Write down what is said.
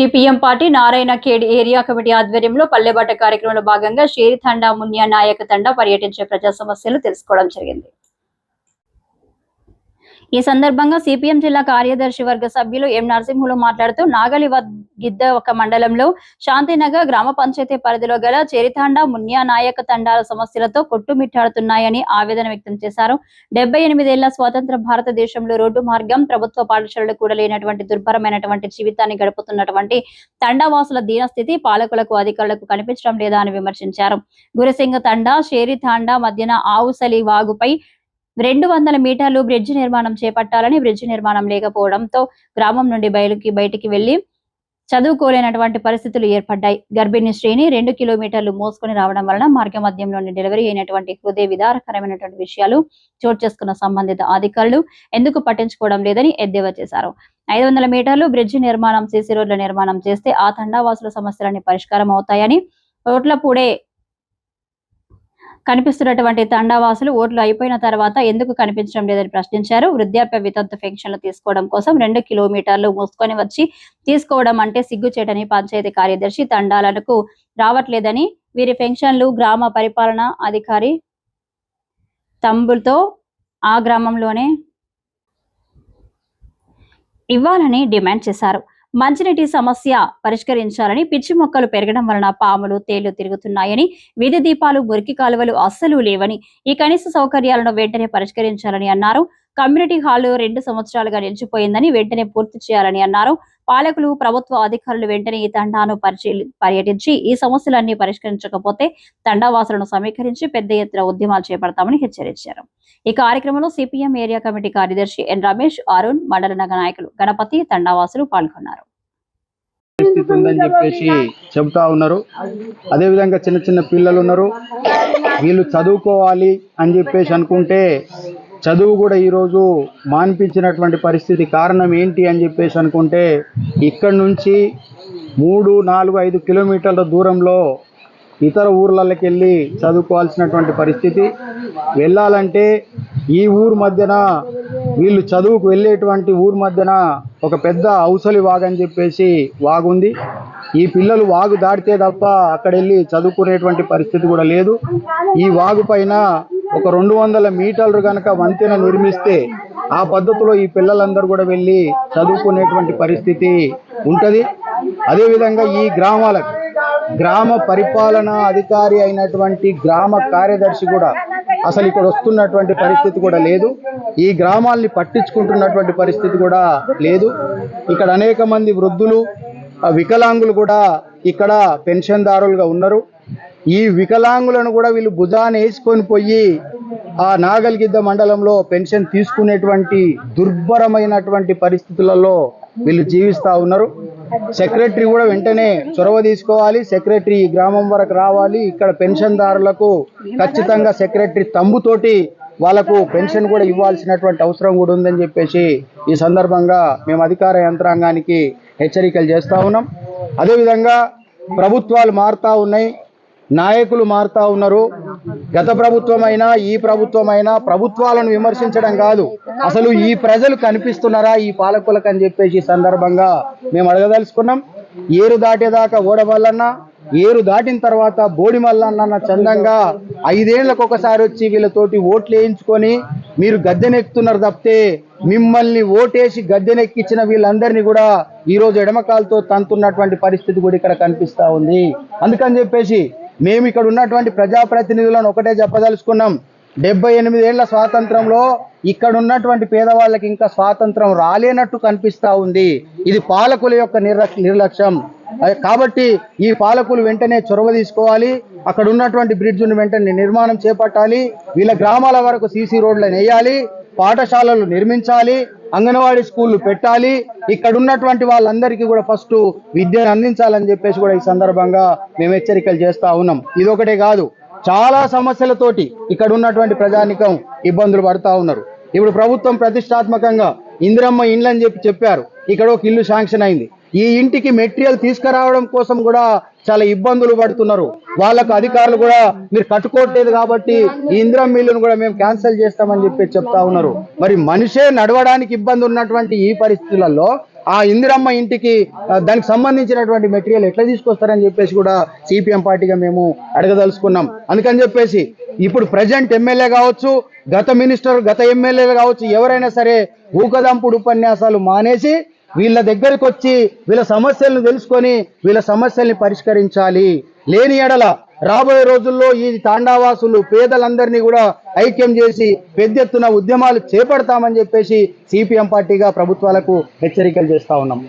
CPM party Narayan Khed area committee ఆధ్వర్యంలో పల్లెబాట కార్యక్రమంలో భాగంగా షేరి తండా మున్యా నాయక తండా పర్యటించే ప్రజా సమస్యలు తెలుసుకోవడం జరిగింది. ఈ సందర్భంగా సిపిఎం జిల్లా కార్యదర్శి వర్గ సభ్యులు ఎం నరసింహులు మాట్లాడుతూ నాగలి గిద్ద ఒక మండలంలో శాంతినగర్ గ్రామ పంచాయతీ పరిధిలో గల చెరితాండ మున్యా నాయక తండాల సమస్యలతో కొట్టుమిట్టాడుతున్నాయని ఆవేదన వ్యక్తం చేశారు. డెబ్బై ఎనిమిదేళ్ళ స్వాతంత్ర భారతదేశంలో రోడ్డు మార్గం ప్రభుత్వ పాఠశాలలు కూడా లేనటువంటి దుర్భరమైనటువంటి జీవితాన్ని గడుపుతున్నటువంటి తండావాసుల దీనస్థితి పాలకులకు అధికారులకు కనిపించడం లేదా అని విమర్శించారు. గురిసింగ తండా షేరి తాండా మధ్యన ఆవుసలి వాగుపై రెండు వందల మీటర్లు బ్రిడ్జి నిర్మాణం చేపట్టాలని బ్రిడ్జి నిర్మాణం లేకపోవడంతో గ్రామం నుండి బయలుకి బయటికి వెళ్ళి చదువుకోలేనటువంటి పరిస్థితులు ఏర్పడ్డాయి. గర్భిణీ శ్రేణి రెండు కిలోమీటర్లు మోసుకొని రావడం వలన మార్గ మధ్యంలోని డెలివరీ అయినటువంటి హృదయ విదారకరమైనటువంటి విషయాలు చోటు చేసుకున్న సంబంధిత అధికారులు ఎందుకు పట్టించుకోవడం లేదని ఎద్దేవా చేశారు. ఐదు వందల మీటర్లు బ్రిడ్జి నిర్మాణం సీసీ రోడ్ల నిర్మాణం చేస్తే ఆ తండావాసుల సమస్యలన్నీ పరిష్కారం అవుతాయని రోడ్లపూడే కనిపిస్తున్నటువంటి తండావాసులు ఓట్లు అయిపోయిన తర్వాత ఎందుకు కనిపించడం లేదని ప్రశ్నించారు. వృద్ధాప్య వితంతు పెన్షన్లు తీసుకోవడం కోసం రెండు కిలోమీటర్లు మోసుకొని వచ్చి తీసుకోవడం అంటే సిగ్గుచేటని పంచాయతీ కార్యదర్శి తండాలకు రావట్లేదని వీరి పెన్షన్లు గ్రామ పరిపాలన అధికారి తంబులతో ఆ గ్రామంలోనే ఇవ్వాలని డిమాండ్ చేశారు. మంచినీటి సమస్య పరిష్కరించాలని పిచ్చి మొక్కలు పెరగడం వలన పాములు తేళ్ళు తిరుగుతున్నాయని వీధి దీపాలు మురికి కాలువలు అస్సలు లేవని ఈ కనీస సౌకర్యాలను వెంటనే పరిష్కరించాలని అన్నారు. కమ్యూనిటీ హాల్ రెండు సంవత్సరాలుగా నిలిచిపోయిందని వెంటనే పూర్తి చేయాలని అన్నారు. పాలకులు ప్రభుత్వ అధికారులు వెంటనే ఈ తండాను పరిశీలి పర్యటించి ఈ సమస్యలన్నీ పరిష్కరించకపోతే తండావాసులను సమీకరించి పెద్ద ఎత్తున ఉద్యమాలు చేపడతామని హెచ్చరించారు. ఈ కార్యక్రమంలో సిపిఎం ఏరియా కమిటీ కార్యదర్శి ఎన్ రమేష్ అరుణ్ మండల నాయకులు గణపతి తండావాసులు పాల్గొన్నారు. పరిస్థితి ఉందని చెప్పేసి చెబుతా ఉన్నారు. అదేవిధంగా చిన్న చిన్న పిల్లలు ఉన్నారు. వీళ్ళు చదువుకోవాలి అని చెప్పేసి అనుకుంటే చదువు కూడా ఈరోజు మాన్పించినటువంటి పరిస్థితి కారణం ఏంటి అని చెప్పేసి అనుకుంటే ఇక్కడి నుంచి మూడు నాలుగు ఐదు కిలోమీటర్ల దూరంలో ఇతర ఊర్లకి వెళ్ళి చదువుకోవాల్సినటువంటి పరిస్థితి. వెళ్ళాలంటే ఈ ఊరు మధ్యన వీళ్ళు చదువుకు వెళ్ళేటువంటి ఊరు మధ్యన ఒక పెద్ద ఔసలి వాగు అని చెప్పేసి వాగుంది. ఈ పిల్లలు వాగు దాటితే తప్ప అక్కడ వెళ్ళి చదువుకునేటువంటి పరిస్థితి కూడా లేదు. ఈ వాగు పైన ఒక రెండు వందల మీటర్లు కనుక వంతెన నిర్మిస్తే ఆ పద్ధతిలో ఈ పిల్లలందరూ కూడా వెళ్ళి చదువుకునేటువంటి పరిస్థితి ఉంటుంది. అదేవిధంగా ఈ గ్రామాలకు గ్రామ పరిపాలనా అధికారి అయినటువంటి గ్రామ కార్యదర్శి కూడా అసలు ఇక్కడ వస్తున్నటువంటి పరిస్థితి కూడా లేదు. ఈ గ్రామాల్ని పట్టించుకుంటున్నటువంటి పరిస్థితి కూడా లేదు. ఇక్కడ అనేక మంది వృద్ధులు ఆ వికలాంగులు కూడా ఇక్కడ పెన్షన్దారులుగా ఉన్నారు. ఈ వికలాంగులను కూడా వీళ్ళు భుజాన్ని వేసుకొని పోయి ఆ నాగల్గిద్ద మండలంలో పెన్షన్ తీసుకునేటువంటి దుర్భరమైనటువంటి పరిస్థితులలో వీళ్ళు జీవిస్తూ ఉన్నారు. సెక్రటరీ కూడా వెంటనే చొరవ తీసుకోవాలి. సెక్రటరీ గ్రామం వరకు రావాలి. ఇక్కడ పెన్షన్దారులకు ఖచ్చితంగా సెక్రటరీ తమ్ముతోటి వాళ్ళకు పెన్షన్ కూడా ఇవ్వాల్సినటువంటి అవసరం కూడా ఉందని చెప్పేసి ఈ సందర్భంగా మేము అధికార యంత్రాంగానికి హెచ్చరికలు చేస్తూ ఉన్నాం. అదేవిధంగా ప్రభుత్వాలు మారుతూ ఉన్నాయి. నాయకులు మారుతా ఉన్నారు. గత ప్రభుత్వమైనా ఈ ప్రభుత్వమైనా ప్రభుత్వాలను విమర్శించడం కాదు. అసలు ఈ ప్రజలు కనిపిస్తున్నారా ఈ పాలకులకు అని చెప్పేసి సందర్భంగా మేము అడగదలుచుకున్నాం. ఏరు దాటేదాకా ఓడమల్లన్న ఏరు దాటిన తర్వాత బోడి మల్లన్న చందంగా ఐదేళ్ళకు ఒకసారి వచ్చి వీళ్ళతోటి ఓట్లు వేయించుకొని మీరు గద్దెనెక్కుతున్నారు తప్పితే మిమ్మల్ని ఓటేసి గద్దెనెక్కించిన వీళ్ళందరినీ కూడా ఈరోజు ఎడమకాలతో తంతున్నటువంటి పరిస్థితి కూడా ఇక్కడ కనిపిస్తూ ఉంది. అందుకని చెప్పేసి మేము ఇక్కడ ఉన్నటువంటి ప్రజాప్రతినిధులను ఒకటే చెప్పదలుచుకున్నాం. డెబ్బై ఎనిమిదేళ్ళ స్వాతంత్రంలో ఇక్కడ ఉన్నటువంటి పేదవాళ్ళకి ఇంకా స్వాతంత్రం రాలేనట్టు కనిపిస్తా ఉంది. ఇది పాలకుల యొక్క నిర్లక్ష్యం. కాబట్టి ఈ పాలకులు వెంటనే చొరవ తీసుకోవాలి. అక్కడ ఉన్నటువంటి బ్రిడ్జ్ను వెంటనే నిర్మాణం చేపట్టాలి. వీళ్ళ గ్రామాల వరకు సీసీ రోడ్లను వేయాలి పాఠశాలలు నిర్మించాలి. అంగన్వాడీ స్కూళ్ళు పెట్టాలి. ఇక్కడ ఉన్నటువంటి వాళ్ళందరికీ కూడా ఫస్ట్ విద్యను అందించాలని చెప్పేసి కూడా ఈ సందర్భంగా మేము హెచ్చరికలు చేస్తా ఉన్నాం. ఇదొకటే కాదు చాలా సమస్యలతోటి ఇక్కడ ఉన్నటువంటి ప్రజానికం ఇబ్బందులు పడుతూ ఉన్నారు. ఇప్పుడు ప్రభుత్వం ప్రతిష్టాత్మకంగా ఇందిరమ్మ ఇండ్లని చెప్పి చెప్పారు. ఇక్కడ ఒక ఇల్లు శాంక్షన్ అయింది. ఈ ఇంటికి మెటీరియల్ తీసుకురావడం కోసం కూడా చాలా ఇబ్బందులు పడుతున్నారు. వాళ్ళకు అధికారులు కూడా మీరు కట్టుకోవట్లేదు కాబట్టి ఈ ఇంద్రం మిల్లును కూడా మేము క్యాన్సిల్ చేస్తామని చెప్పి చెప్తా ఉన్నారు. మరి మనిషే నడవడానికి ఇబ్బంది ఉన్నటువంటి ఈ పరిస్థితులలో ఆ ఇందిరమ్మ ఇంటికి దానికి సంబంధించినటువంటి మెటీరియల్ ఎట్లా తీసుకొస్తారని చెప్పేసి కూడా సిపిఎం పార్టీగా మేము అడగదలుచుకున్నాం. అందుకని చెప్పేసి ఇప్పుడు ప్రజెంట్ ఎమ్మెల్యే కావచ్చు గత మినిస్టర్ గత ఎమ్మెల్యేలు కావచ్చు ఎవరైనా సరే ఊకదంపుడు ఉపన్యాసాలు మానేసి వీళ్ళ దగ్గరికి వచ్చి వీళ్ళ సమస్యలను తెలుసుకొని వీళ్ళ సమస్యల్ని పరిష్కరించాలి. లేని ఎడల రాబోయే రోజుల్లో ఈ తాండావాసులు పేదలందరినీ కూడా ఐక్యం చేసి పెద్ద ఎత్తున ఉద్యమాలు చేపడతామని చెప్పేసి సిపిఎం పార్టీగా ప్రభుత్వాలకు హెచ్చరికలు చేస్తా ఉన్నాం.